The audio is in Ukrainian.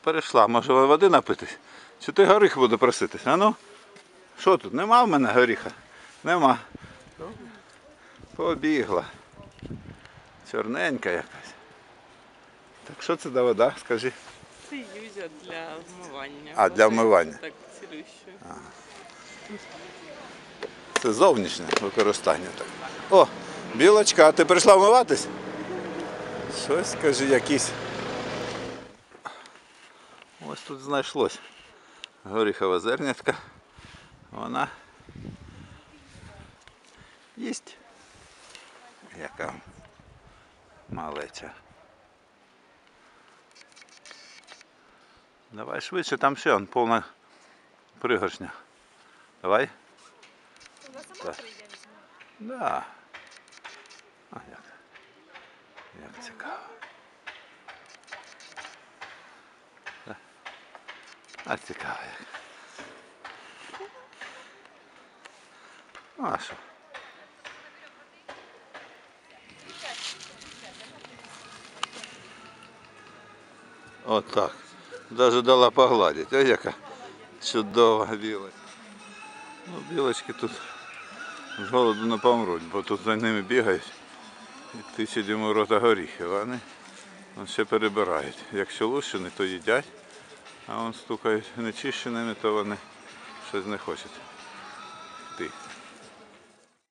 перейшла. Може води напитись? Чи ти горіх буду проситись? А ну? Що тут? Нема в мене горіха? Нема. Побігла. Чорненька якась. Так що це за вода, скажи? Це юзя для вмивання. А, для вмивання. Так, цілющою. Це зовнішнє використання. Так. О, білочка, а ти прийшла вмиватись? Щось, скажи, якісь. Ось тут знайшлось. Горіхова зернятка. Вона їсть. Яка малеча. Давай швидше, там ще он повна пригоршня. Давай. Вона сама прийде. Да. А як? Як цікаво. А цікаво. Ну, а що? Отак. Даже дала погладити. Ось яка чудова білочка. Ну, білочки тут з голоду не помруть, бо тут за ними бігають і тисячі йому рота горіхи. Вони ще перебирають. Якщо лущені, то їдять, а он стукають нечищеними, то вони щось не хочуть. Ти.